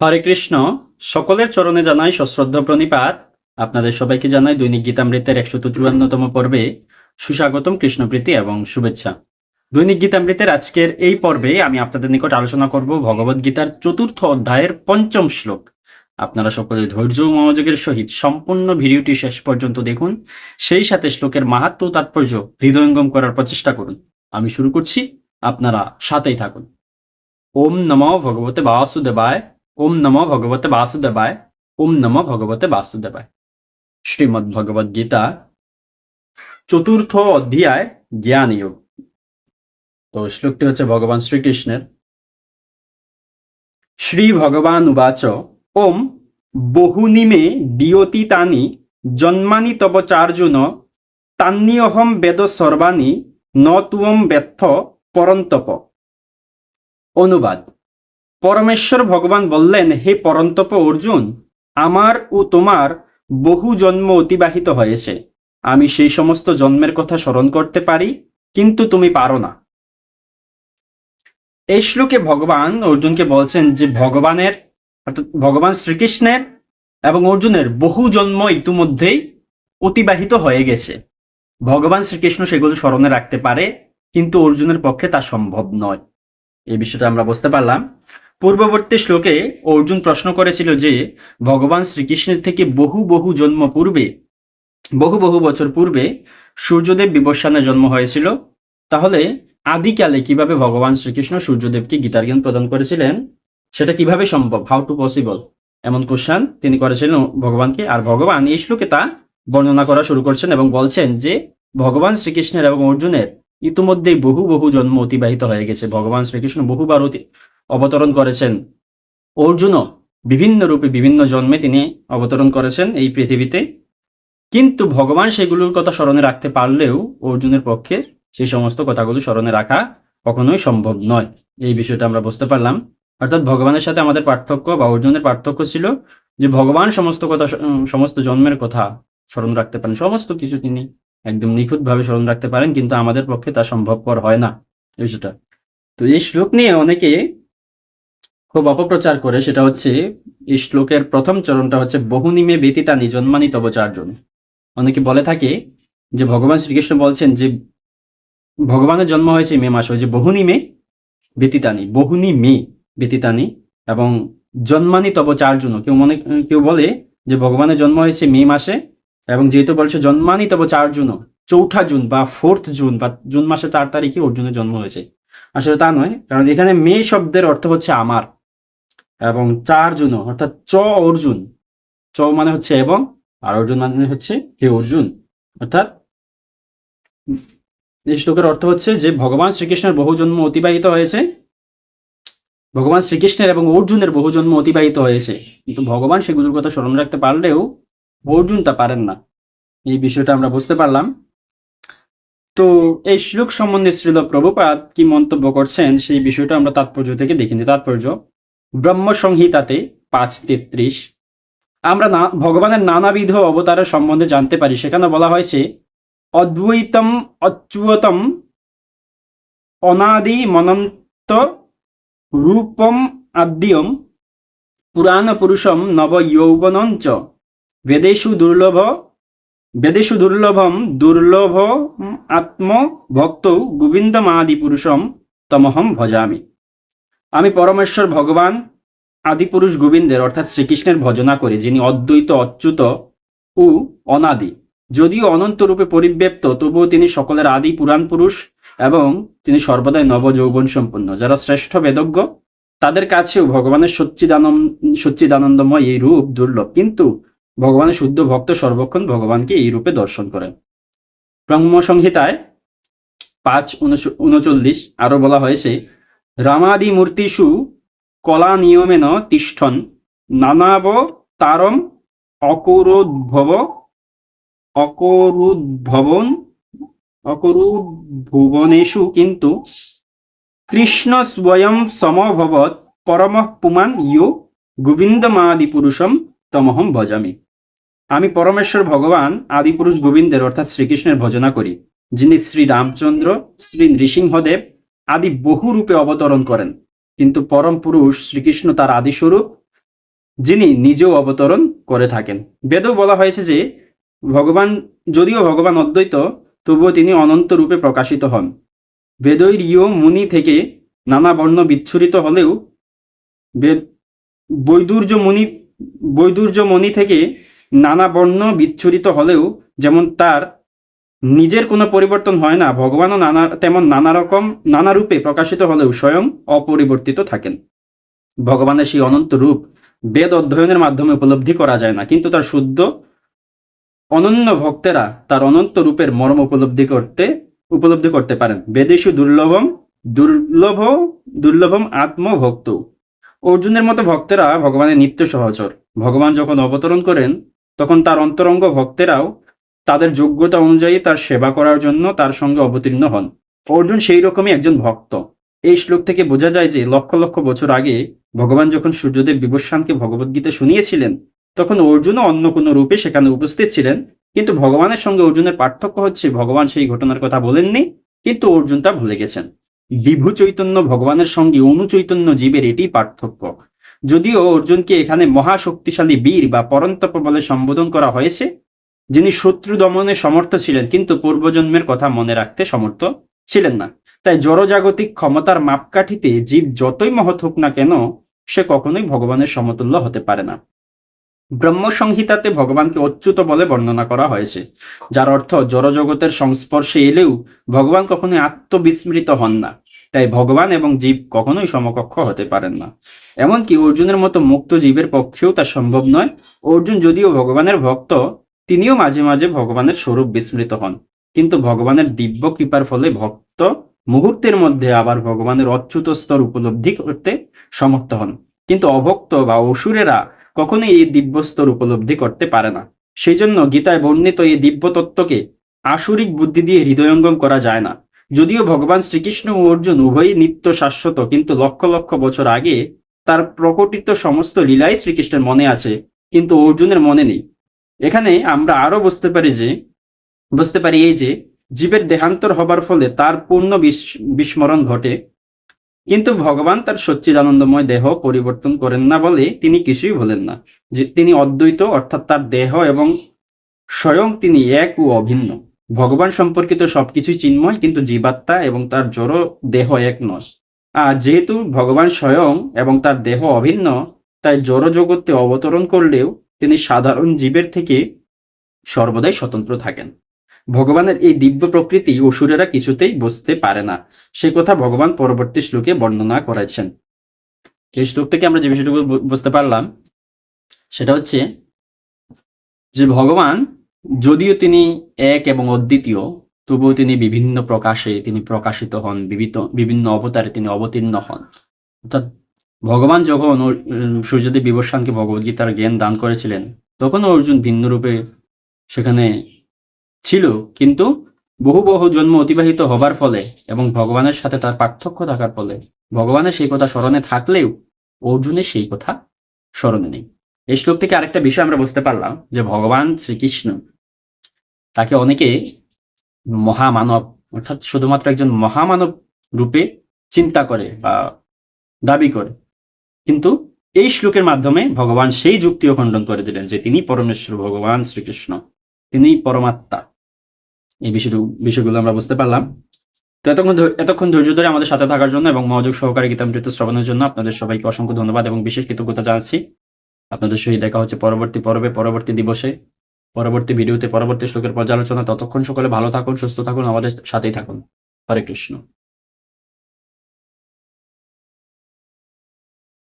হরে কৃষ্ণ, সকলের চরণে জানাই সশ্রদ্ধ প্রণিপাত। আপনাদের সবাইকে জানাই দৈনিক গীতামৃতের একশত চুয়ান্নতম পর্বে সুস্বাগতম কৃষ্ণপ্রীতি এবং শুভেচ্ছা। দৈনিক গীতামৃতের আজকের এই পর্বে আমি আপনাদের নিকট আলোচনা করব ভগবদ গীতার চতুর্থ অধ্যায়ের পঞ্চম শ্লোক। আপনারা সকলে ধৈর্য ও মনোযোগের সহিত সম্পূর্ণ ভিডিওটি শেষ পর্যন্ত দেখুন। সেই সাথে শ্লোকের মাহাত্ম তাৎপর্য হৃদয়ঙ্গম করার প্রচেষ্টা করুন। আমি শুরু করছি, আপনারা সাথেই থাকুন। ওম নমো ভগবতে বাসুদেবায় ওম নমো ভগবতে বাসুদেবায়, ওম নমো ভগবতে বাসুদেবায়। শ্রীমদ্ ভগবদ গীতা চতুর্থ অধ্যায় জ্ঞান যোগ তো শ্লোকটি হচ্ছে ভগবান শ্রীকৃষ্ণের। শ্রী ভগবান উবাচ ওম বহুনি মে দিয়তি তানি, জন্মানি তব চার্জুন, তান্নিয়হম বেদ সর্বাণি, ন তুয়ম ব্যর্থ পরন্তপ। অনুবাদ। পরমেশ্বর ভগবান বললেন, হে পরন্তপ অর্জুন, আমার ও তোমার বহু জন্ম অতিবাহিত হয়েছে। আমি সেই সমস্ত জন্মের কথা স্মরণ করতে পারি, কিন্তু তুমি পারো না। এই শ্লোকে ভগবান অর্জুনকে বলছেন যে, ভগবানের, অর্থাৎ ভগবান শ্রীকৃষ্ণের এবং অর্জুনের বহু জন্ম ইতিমধ্যেই অতিবাহিত হয়ে গেছে। ভগবান শ্রীকৃষ্ণ সেগুলো স্মরণে রাখতে পারে, কিন্তু অর্জুনের পক্ষে তা সম্ভব নয়। এই বিষয়টা আমরা বুঝতে পারলাম। পূর্ববর্তী শ্লোকে অর্জুন প্রশ্ন করেছিল যে, ভগবান শ্রীকৃষ্ণের থেকে বহু বহু জন্ম পূর্বে, বহু বহু বছর পূর্বে সূর্যদেব বিবস্বানে জন্ম হয়েছিল। তাহলে আদিকালে কীভাবে ভগবান শ্রীকৃষ্ণ সূর্যদেবকে গীতার জ্ঞান প্রদান করেছিলেন? সেটা কীভাবে সম্ভব? হাউ টু পসিবল এমন কোশ্চান তিনি করেছিলেন ভগবানকে। আর ভগবান এই শ্লোকে তা বর্ণনা করা শুরু করছেন এবং বলছেন যে, ভগবান শ্রীকৃষ্ণের এবং অর্জুনের ইতিমধ্যেই বহু বহু জন্ম অতিবাহিত হয়ে গেছে। ভগবান শ্রীকৃষ্ণ বহুবার অবতরণ করেছেন। অর্জুনও বিভিন্ন রূপে বিভিন্ন জন্মে তিনি অবতরণ করেছেন এই পৃথিবীতে। কিন্তু ভগবান সেগুলোর কথা স্মরণে রাখতে পারলেও অর্জুনের পক্ষে সেই সমস্ত কথাগুলো স্মরণে রাখা কখনোই সম্ভব নয়। এই বিষয়টা আমরা বুঝতে পারলাম। অর্থাৎ ভগবানের সাথে আমাদের পার্থক্য বা অর্জুনের পার্থক্য ছিল যে ভগবান সমস্ত কথা সমস্ত জন্মের কথা স্মরণ রাখতে পারেন। সমস্ত কিছু তিনি একদম নিখুঁতভাবে স্মরণ রাখতে পারেন, কিন্তু আমাদের পক্ষে তা সম্ভবপর হয় না এই বিষয়টা। তো এই শ্লোক নিয়ে অনেকে খুব অপপ্রচার করে সেটা হচ্ছে এই শ্লোকের প্রথম চরণটা হচ্ছে বহুনিমে ব্যতীতানি জন্মানি তব চারজন অনেকে বলে থাকে যে ভগবান শ্রীকৃষ্ণ বলছেন যে ভগবানের জন্ম হয়েছে মে মাসে যে বহুনিমে ব্যতীতানি বহুনি মে ব্যতীতানি এবং জন্মানি তব চারজন কেউ মনে, কেউ বলে যে ভগবানের জন্ম হয়েছে মে মাসে এবং যেহেতু বলছে জন্মানি তব চারজন চৌঠা জুন বা ফোর্থ জুন বা জুন মাসের চার তারিখে অর্জুনের জন্ম হয়েছে। আসলে তা নয়, কারণ এখানে মে শব্দের অর্থ হচ্ছে আমার। এবং চার জুন, অর্থাৎ চ অর্জুন। চ মানে হচ্ছে এবং, আর অর্জুন মানে হচ্ছে হে অর্জুন। অর্থাৎ এই শ্লোকের অর্থ হচ্ছে যে ভগবান শ্রীকৃষ্ণের বহু জন্ম অতিবাহিত হয়েছে। ভগবান শ্রীকৃষ্ণের এবং অর্জুনের বহু জন্ম অতিবাহিত হয়েছে। কিন্তু ভগবান সেগুলোর কথা স্মরণ রাখতে পারলেও অর্জুন তা পারেন না। এই বিষয়টা আমরা বুঝতে পারলাম। তো এই শ্লোক সম্বন্ধে শ্রীল প্রভুপাত কি মন্তব্য করছেন সেই বিষয়টা আমরা তাৎপর্য থেকে দেখিনি। তাৎপর্য ব্রহ্ম সংহিতাতে পাঁচ তেত্রিশ। আমরা না, ভগবানের নানাবিধ অবতারের সম্বন্ধে জানতে পারি। সেখানে বলা হয়েছে, অদ্বৈতম, অচ্যুতম, অনাদি মনন্ত রূপম আদ্যম পুরাণ পুরুষম নব যৌবনঞ্চ বেদেশু দুর্লভ, বেদেশু দুর্লভম দুর্লভ আত্ম ভক্ত গোবিন্দমাদি পুরুষম তমহম ভজামি। আমি পরমেশ্বর ভগবান, আদিপুরুষ গোবিন্দের, অর্থাৎ শ্রীকৃষ্ণের ভজনা করি, যিনি অদ্বৈত, অচ্যুত ও অনাদি। যদিও অনন্ত রূপে পরিব্যাপ্ত, তবুও তিনি সকলের আদি পুরাণ পুরুষ এবং তিনি সর্বদাই নবযৌবন সম্পন্ন। যারা শ্রেষ্ঠ বেদজ্ঞ, তাদের কাছেও ভগবানের সচ্চিদানন্দ, সচ্চিদানন্দময় এই রূপ দুর্লভ। কিন্তু ভগবানের শুদ্ধ ভক্ত সর্বক্ষণ ভগবানকে এই রূপে দর্শন করেন। ব্রহ্ম সংহিতায় পাঁচ, উনচ- উনচল্লিশ, আরও বলা হয়েছে রামাদি মূর্তিষু কলা নিয়মেন তিষ্ঠন। নানাব তারম অকরোদ্ভব, অকরুদ্ভবন, অকরুদ্ভুবনেষু কিন্তু কৃষ্ণ স্বয়ং সমভবৎ পরম পুমান ইয় গোবিন্দমাদি পুরুষম তমহম ভজামি। আমি পরমেশ্বর ভগবান আদিপুরুষ গোবিন্দের অর্থাৎ শ্রীকৃষ্ণের ভজনা করি, যিনি শ্রী রামচন্দ্র, শ্রী নৃসিংহদেব আদি বহু রূপে অবতরণ করেন। কিন্তু পরম পুরুষ শ্রীকৃষ্ণ তার আদিস্বরূপ, যিনি নিজেও অবতরণ করে থাকেন। বেদেও বলা হয়েছে যে, ভগবান, যদিও ভগবান অদ্বৈত, তবুও তিনি অনন্ত রূপে প্রকাশিত হন। বেদৈর ইয় মুনি থেকে নানা বর্ণ বিচ্ছুরিত হলেও বেদ, বৈদুর্য মুনি, বৈদুর্য মণি থেকে নানা বর্ণ বিচ্ছুরিত হলেও যেমন তার নিজের কোনো পরিবর্তন হয় না। ভগবানও নানা, তেমন নানা রকম, নানা রূপে প্রকাশিত হলেও স্বয়ং অপরিবর্তিত থাকেন। ভগবানের সেই অনন্ত রূপ বেদ অধ্যয়নের মাধ্যমে উপলব্ধি করা যায় না। কিন্তু তার শুদ্ধ, অনন্য ভক্তেরা তার অনন্ত রূপের মর্ম উপলব্ধি করতে উপলব্ধি করতে পারেন। বেদেশু দুর্লভম, দুর্লভ, দুর্লভম আত্মভক্ত। অর্জুনের মতো ভক্তেরা ভগবানের নিত্য সহচর। ভগবান যখন অবতরণ করেন, তখন তার অন্তরঙ্গ ভক্তেরাও তাদের যোগ্যতা অনুযায়ী তার সেবা করার জন্য তার সঙ্গে অবতীর্ণ হন। অর্জুন সেই রকমই একজন ভক্ত। এই শ্লোক থেকে বোঝা যায় যে লক্ষ লক্ষ বছর আগে ভগবান যখন সূর্যদেব বিবস্বানকে ভগবদ্গীতা শুনিয়েছিলেন, তখন অর্জুনও অন্য কোনো রূপে সেখানে উপস্থিত ছিলেন। কিন্তু ভগবানের সঙ্গে অর্জুনের পার্থক্য হচ্ছে, ভগবান সেই ঘটনার কথা বলেননি, কিন্তু অর্জুন তা ভুলে গেছেন। বিভু চৈতন্য ভগবানের সঙ্গে অনুচৈতন্য জীবের এটি পার্থক্য। যদিও অর্জুনকে এখানে মহাশক্তিশালী বীর বা পরন্তপ বলে সম্বোধন করা হয়েছে যিনি শত্রু দমনে সমর্থ ছিলেন, কিন্তু পূর্বজন্মের কথা মনে রাখতে সমর্থ ছিলেন না। তাই জড়জাগতিক ক্ষমতার মাপকাঠিতে জীব যতই মহৎ হোক না কেন, সে কখনোই ভগবানের সমতুল্য হতে পারে না। ব্রহ্ম সংহিতাতে ভগবানকে অচ্যুত বলে বর্ণনা করা হয়েছে, যার অর্থ জড়জগতের সংস্পর্শে এলেও ভগবান কখনোই আত্মবিস্মৃত হন না। তাই ভগবান এবং জীব কখনোই সমকক্ষ হতে পারেন না। এমনকি অর্জুনের মতো মুক্ত জীবের পক্ষেও তা সম্ভব নয়। অর্জুন যদিও ভগবানের ভক্ত তিনিও মাঝে মাঝে ভগবানের স্বরূপ বিস্মৃত হন। কিন্তু ভগবানের দিব্য কৃপার ফলে ভক্ত মুহূর্তের মধ্যে আবার ভগবানের অচ্যুত স্তর উপলব্ধি করতে সমর্থ হন। কিন্তু অভক্ত বা অসুরেরা কখনোই এই দিব্য স্তর উপলব্ধি করতে পারে না। সেই জন্য গীতায় বর্ণিত এই দিব্য তত্ত্বকে আসুরিক বুদ্ধি দিয়ে হৃদয়ঙ্গম করা যায় না। যদিও ভগবান শ্রীকৃষ্ণ ও অর্জুন উভয়ই নিত্য শাশ্বত, কিন্তু লক্ষ লক্ষ বছর আগে তার প্রকটিত সমস্ত লীলাই শ্রীকৃষ্ণের মনে আছে, কিন্তু অর্জুনের মনে নেই। এখানে আমরা আরও বুঝতে পারি যে, বুঝতে পারি এই যে, জীবের দেহান্তর হবার ফলে তার পূর্ণ বিস- বিস্মরণ ঘটে। কিন্তু ভগবান তার সচ্চিদানন্দময় দেহ পরিবর্তন করেন না বলে তিনি কিছুই বলেন না। যে তিনি অদ্বৈত, অর্থাৎ তার দেহ এবং স্বয়ং তিনি এক ও অভিন্ন। ভগবান সম্পর্কিত সবকিছুই চিন্ময়, কিন্তু জীবাত্মা এবং তার জড় দেহ এক নয়। আর যেহেতু ভগবান স্বয়ং এবং তার দেহ অভিন্ন, তাই জড় জগতে অবতরণ করলেও তিনি সাধারণ জীবের থেকে সর্বদাই স্বতন্ত্র থাকেন। ভগবানের এই দিব্য প্রকৃতি অসুরেরা কিছুতেই বুঝতে পারে না। সে কথা ভগবান পরবর্তী শ্লোকে বর্ণনা করেছেন। এই শ্লোক থেকে আমরা যে বিষয়টুকু বুঝতে পারলাম, সেটা হচ্ছে যে ভগবান যদিও তিনি এক এবং অদ্বিতীয়, তবুও তিনি বিভিন্ন প্রকাশে তিনি প্রকাশিত হন বিভিন্ন অবতারে তিনি অবতীর্ণ হন। অর্থাৎ ভগবান যখন সূর্যদেব বিবস্বানকে ভগবদ্গীতার জ্ঞান দান করেছিলেন তখনও অর্জুন ভিন্ন রূপে সেখানে ছিল, কিন্তু বহু বহু জন্ম অতিবাহিত হবার ফলে এবং ভগবানের সাথে তার পার্থক্য থাকার ফলে, ভগবানের সেই কথা স্মরণে থাকলেও অর্জুনের সেই কথা স্মরণে নেই। এই শ্লোক থেকে আরেকটা বিষয় আমরা বুঝতে পারলাম যে ভগবান শ্রীকৃষ্ণ তাকে অনেকে মহামানব, অর্থাৎ শুধুমাত্র একজন মহামানব রূপে চিন্তা করে বা দাবি করে। কিন্তু এই শ্লোকের মাধ্যমে ভগবান সেই যুক্তিও খণ্ডন করে দিলেন যে তিনি পরমেশ্বর ভগবান শ্রীকৃষ্ণ, তিনি পরমাত্মা। এই বিষয়টু বিষয়গুলো আমরা বুঝতে পারলাম। তো এতক্ষণ এতক্ষণ ধৈর্য ধরে আমাদের সাথে থাকার জন্য এবং মনোযোগ সহকারে গীতামৃত শ্রবণের জন্য আপনাদের সবাইকে অসংখ্য ধন্যবাদ এবং বিশেষ কৃতজ্ঞতা জানাচ্ছি। আপনাদের সহিত দেখা হচ্ছে পরবর্তী পর্বে, পরবর্তী দিবসে, পরবর্তী ভিডিওতে, পরবর্তী শ্লোকের পর্যালোচনা। ততক্ষণ সকলে ভালো থাকুন, সুস্থ থাকুন, আমাদের সাথেই থাকুন। হরে কৃষ্ণ।